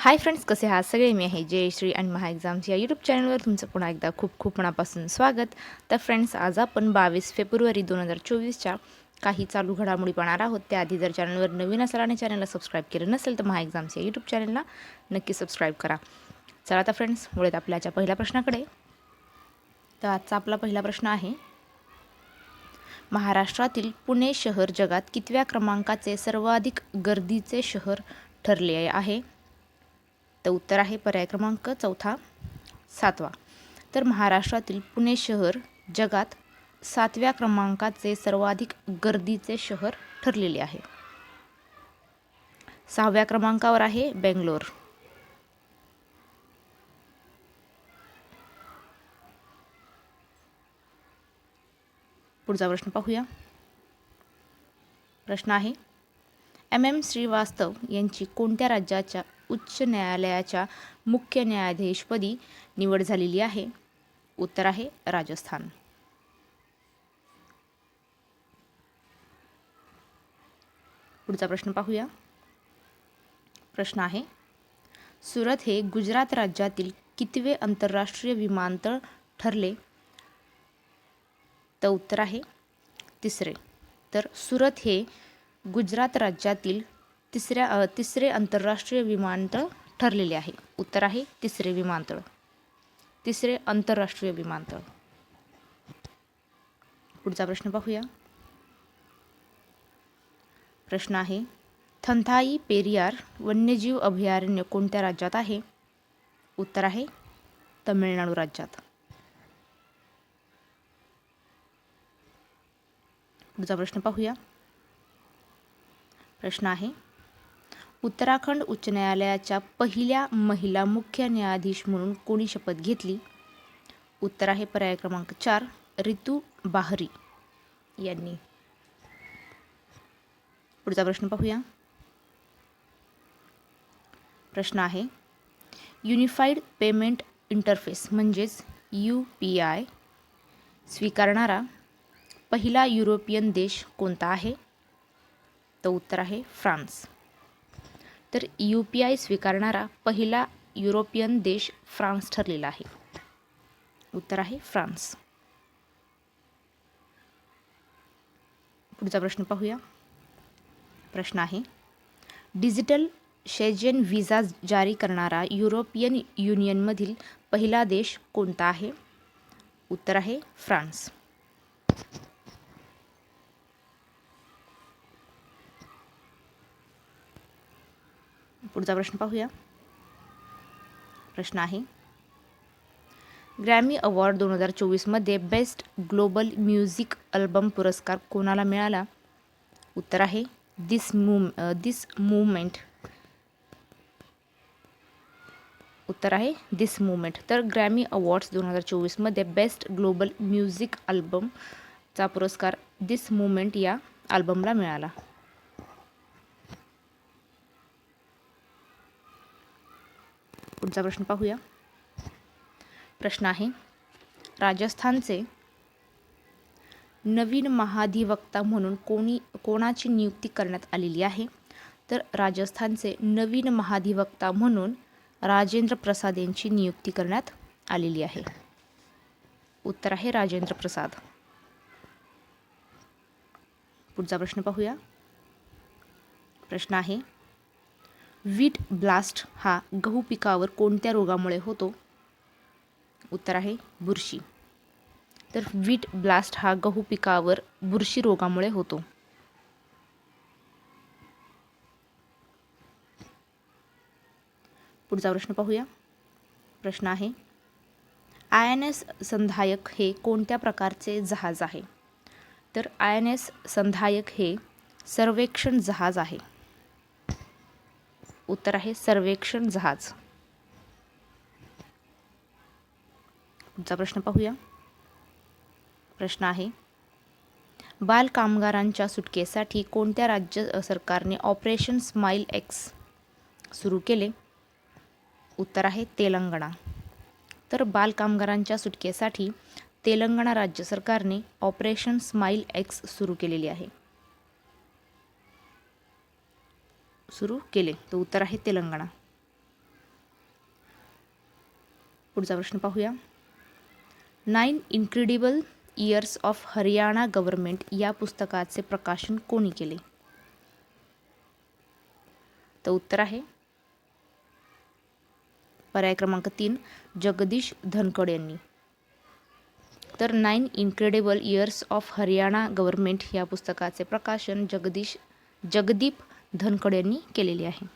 Hi friends कसे आहात? सगळे मी आहे जयश्री आणि महा एक्झाम्स या यूट्यूब चॅनलवर तुमचं पुन्हा एकदा खूप खूप मनापासून स्वागत. तर फ्रेंड्स आज आपण बावीस फेब्रुवारी दोन हजार चोवीसच्या काही चालू घडामोडी पाहणार आहोत. त्याआधी जर चॅनलवर नवीन असाल आणि चॅनलला सबस्क्राईब केलं नसेल तर महा एक्झाम्स या यूट्यूब चॅनलला नक्की सबस्क्राईब करा. चला आता फ्रेंड्स मुळेत आपल्याच्या पहिल्या प्रश्नाकडे. तर आजचा आपला पहिला प्रश्न आहे महाराष्ट्रातील पुणे शहर जगात कितव्या क्रमांकाचे सर्वाधिक गर्दीचे शहर ठरले आहे? तर उत्तर आहे पर्याय क्रमांक चौथा सातवा. तर महाराष्ट्रातील पुणे शहर जगात सातव्या क्रमांकाचे सर्वाधिक गर्दीचे शहर ठरलेले आहे. सहाव्या क्रमांकावर आहे बेंगलोर. पुढचा प्रश्न पाहूया. प्रश्न आहे एम एम श्रीवास्तव यांची कोणत्या राज्याच्या उच्च न्यायालयाच्या मुख्य न्यायाधीशपदी निवड झालेली आहे. उत्तर आहे राजस्थान. पुढचा प्रश्न पाहूया. प्रश्न आहे सुरत हे गुजरात राज्यातील कितवे आंतरराष्ट्रीय विमानतळ ठरले? तर उत्तर आहे तिसरे. तर सुरत हे गुजरात राज्यातील तिसऱ्या तिसरे आंतरराष्ट्रीय विमानतळ ठरलेले आहे. उत्तर आहे तिसरे विमानतळ तिसरे आंतरराष्ट्रीय विमानतळ पुढचा प्रश्न पाहूया. प्रश्न आहे थंथाई पेरियार वन्यजीव अभयारण्य कोणत्या राज्यात आहे? उत्तर आहे तमिळनाडू राज्यात. पुढचा प्रश्न पाहूया. प्रश्न आहे उत्तराखंड उच्च न्यायालयाच्या पहिल्या महिला मुख्य न्यायाधीश म्हणून कोणी शपथ घेतली? उत्तर आहे पर्याय क्रमांक चार रितू बाहरी यांनी. पुढचा प्रश्न पाहूया. प्रश्न आहे युनिफाईड पेमेंट इंटरफेस म्हणजेच यू पी आय स्वीकारणारा पहिला युरोपियन देश कोणता आहे? तर उत्तर आहे फ्रान्स. तर यू पी आय स्वीकारणारा पहिला युरोपियन देश फ्रान्स ठरलेला आहे. उत्तर आहे फ्रान्स. पुढचा प्रश्न पाहूया. प्रश्न आहे डिजिटल शेजेन व्हिजा जारी करणारा युरोपियन युनियनमधील पहिला देश कोणता आहे? उत्तर आहे फ्रान्स. पुढचा प्रश्न पाहूया. प्रश्न आहे. ग्रॅमी अवॉर्ड दोन हजार चोवीसमध्ये बेस्ट ग्लोबल म्युझिक अल्बम पुरस्कार कोणाला मिळाला? उत्तर आहे दिस मूव दिस मूवमेंट उत्तर आहे दिस मुवमेंट तर ग्रॅमी अवॉर्ड्स दोन हजार चोवीसमध्ये बेस्ट ग्लोबल म्युझिक अल्बमचा पुरस्कार दिस मुवमेंट या अल्बमला मिळाला. पुढचा प्रश्न पाहूया. प्रश्न आहे राजस्थानचे नवीन महाधिवक्ता म्हणून कोणी कोणाची नियुक्ती करण्यात आलेली आहे? तर राजस्थानचे नवीन महाधिवक्ता म्हणून राजेंद्र प्रसाद यांची नियुक्ती करण्यात आलेली आहे. उत्तर आहे राजेंद्र प्रसाद. पुढचा प्रश्न पाहूया. प्रश्न आहे वीट ब्लास्ट हा गहू पिकावर कोणत्या रोगामुळे होतो? उत्तर आहे बुरशी. तर वीट ब्लास्ट हा गहू पिकावर बुरशी रोगामुळे होतो. पुढचा प्रश्न पाहूया. प्रश्न आहे आय एन एस संधायक हे कोणत्या प्रकारचे जहाज आहे? तर आय एन एस संधायक हे सर्वेक्षण जहाज आहे. उत्तर आहे सर्वेक्षण जहाज. पुढचा प्रश्न पाहूया. प्रश्न आहे बाल कामगारांच्या सुटकेसाठी कोणत्या राज्य सरकारने ऑपरेशन स्माईल एक्स सुरू केले? उत्तर आहे तेलंगणा. तर बाल कामगारांच्या सुटकेसाठी तेलंगणा राज्य सरकारने ऑपरेशन स्माईल एक्स सुरू केलेली आहे. सुरू केले. तर उत्तर आहे तेलंगणा. पुढचा प्रश्न पाहूया. Nine incredible years of Haryana government या पुस्तकाचे प्रकाशन कोणी केले? तर उत्तर आहे. पर्याय क्रमांक तीन जगदीश धनकड यांनी. तर nine incredible years of Haryana government या पुस्तकाचे प्रकाशन जगदीश जगदीप धनकड यांनी केलेली आहे.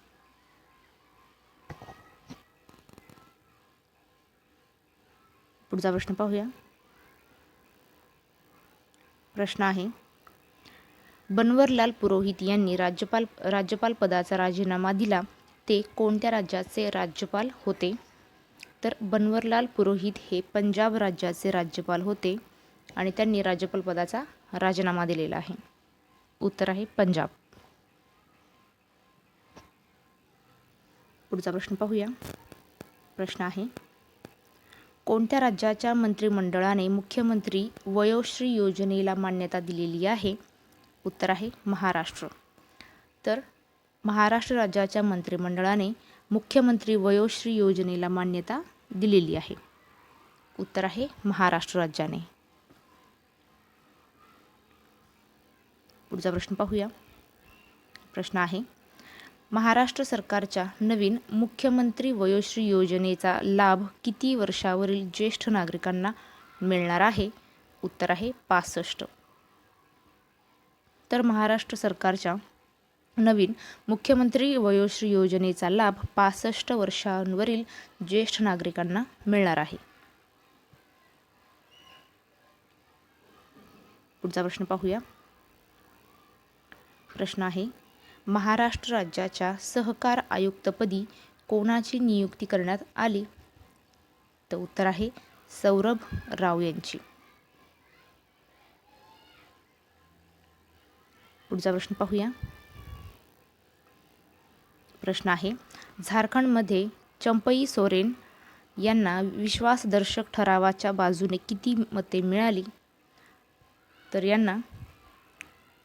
पुढचा प्रश्न पाहूया. प्रश्न आहे बनवरलाल पुरोहित यांनी राज्यपाल राज्यपाल पदाचा राजीनामा दिला ते कोणत्या राज्याचे राज्यपाल होते? तर बनवरलाल पुरोहित हे पंजाब राज्याचे राज्यपाल होते आणि त्यांनी राज्यपाल पदाचा राजीनामा दिलेला आहे. उत्तर आहे पंजाब. पुढचा प्रश्न पाहूया. प्रश्न आहे कोणत्या राज्याच्या मंत्रिमंडळाने मुख्यमंत्री वयोश्री योजनेला मान्यता दिलेली आहे? उत्तर आहे महाराष्ट्र. तर महाराष्ट्र राज्याच्या मंत्रिमंडळाने मुख्यमंत्री वयोश्री योजनेला मान्यता दिलेली आहे. उत्तर आहे महाराष्ट्र राज्याने. पुढचा प्रश्न पाहूया. प्रश्न आहे महाराष्ट्र सरकारच्या नवीन मुख्यमंत्री वयोश्री योजनेचा लाभ किती वर्षावरील ज्येष्ठ नागरिकांना मिळणार आहे? उत्तर आहे पासष्ट. तर महाराष्ट्र सरकारच्या नवीन मुख्यमंत्री वयोश्री योजनेचा लाभ पासष्ट वर्षांवरील ज्येष्ठ नागरिकांना मिळणार आहे. पुढचा प्रश्न पाहूया. प्रश्न आहे महाराष्ट्र राज्याच्या सहकार आयुक्तपदी कोणाची नियुक्ती करण्यात आली? तर उत्तर आहे सौरभ राव यांची. पुढचा प्रश्न पाहूया. प्रश्न आहे झारखंडमध्ये चंपई सोरेन यांना विश्वासदर्शक ठरावाच्या बाजूने किती मते मिळाली? तर यांना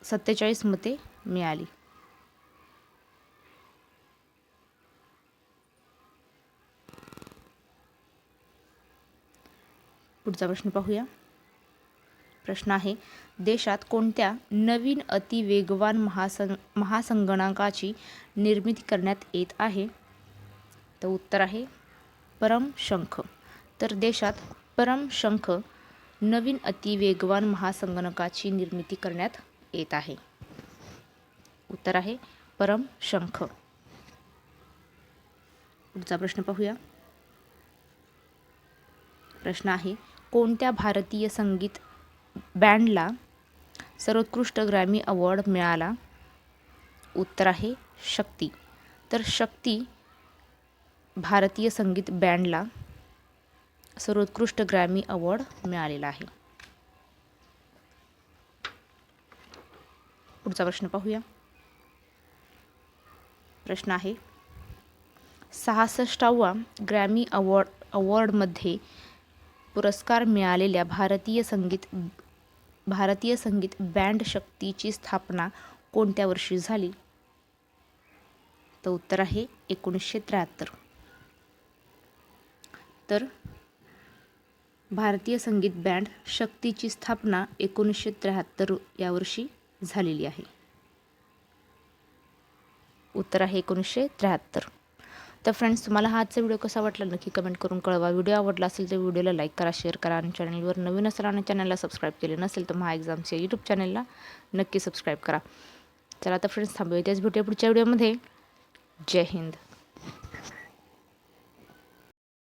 सत्तेचाळीस मते मिळाली. पुढचा प्रश्न पाहूया. प्रश्न आहे देशात कोणत्या नवीन अतिवेगवान महासं महासंगणकाची निर्मिती करण्यात येत आहे? तर उत्तर आहे परमशंख तर देशात परमशंख नवीन अतिवेगवान महासंगणकाची निर्मिती करण्यात येत आहे. उत्तर आहे परमशंख पुढचा प्रश्न पाहूया. प्रश्न आहे कोणत्या भारतीय संगीत बँडला सर्वोत्कृष्ट ग्रॅमी अवॉर्ड मिळाला? उत्तर आहे शक्ती. तर शक्ती भारतीय संगीत बँडला सर्वोत्कृष्ट ग्रॅमी अवॉर्ड मिळालेला आहे. पुढचा प्रश्न पाहूया. प्रश्न आहे सहासष्टावा ग्रॅमी अवॉर्ड अवॉर्डमध्ये पुरस्कार मिळालेल्या भारतीय संगीत भारतीय संगीत बँड शक्तीची स्थापना कोणत्या वर्षी झाली? तर उत्तर आहे एकोणीसशे त्र्याहत्तर. तर भारतीय संगीत बँड शक्तीची स्थापना एकोणीसशे त्र्याहत्तर या वर्षी झालेली आहे. उत्तर आहे एकोणीसशे त्र्याहत्तर. तर फ्रेंड्स तुम्हाला हा आजचा व्हिडिओ कसा वाटला? नक्की कमेंट करून कळवा. व्हिडिओ आवडला असेल तर व्हिडिओला लाईक करा शेअर करा आणि चॅनलवर नवीन असाल आणि चॅनलला सबस्क्राईब केले नसेल तर महा एक्झामच्या यूट्यूब चॅनलला नक्की सबस्क्राईब करा. चला आता फ्रेंड्स थांबूया त्याच भेटूया पुढच्या व्हिडिओमध्ये जय हिंद.